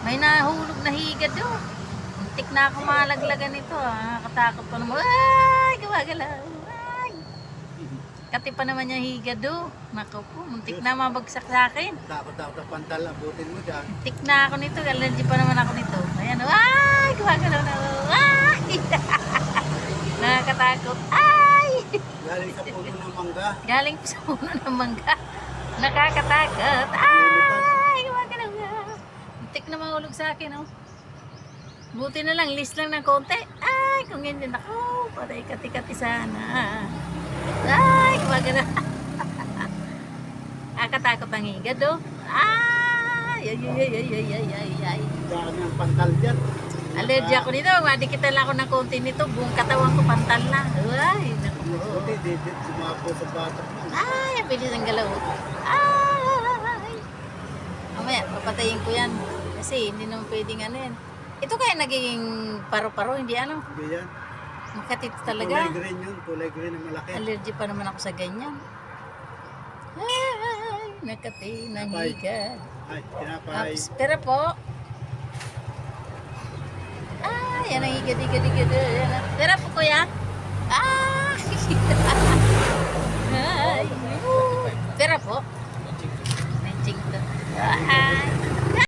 May nahulog na higad do. Muntik na ako malaglagan ito ah. Nakatakot pa naman. Ay, gumagalaw. Ay. Kati pa naman yung higad do. Nako po, muntik na mabagsak sa akin. Takot ako sa pantal, abutin mo dyan. Muntik na ako nito. Allergy pa naman ako nito. Ayan oh. Ay, gumagalaw na. Ay. Nakakatakot. Ay. Galing sa puno ng mangga. Galing sa puno ng mangga. Nakakatakot. Ay. Muntik na mahulog sa akin, oh. Buti na lang, list lang ng konti. Ay, kung hindi ako, patay kati-kati sana. Ay, gumagalaw. Nakakatakot ang higad, oh. Ay, ay, ay, ay, ay, ay, ay, ay. Dami ang pantal dyan. Allergy ako nito. Madikitan lang ako ng konti nito. Buong katawan ko pantal na. Ay, naku. Buti, di, di, sumapo sa batok. Ay, ang bilis ng galaw. Ay! Mamaya, papatayin ko yan. Kasi hindi naman pwedeng ano yan. Ito kaya naging paru-paro, hindi ano? Hindi yan. Makatit talaga. Kulay green yun, kulay green ang malaki. Allergy pa naman ako sa ganyan. Ay, nakati, nangiga. Ay, tinapay. Ups, pero po. Ay, yan ang higa-diga-diga. Pero po kuya. Ah! Ay, oh, pero po. Matching to. Ah!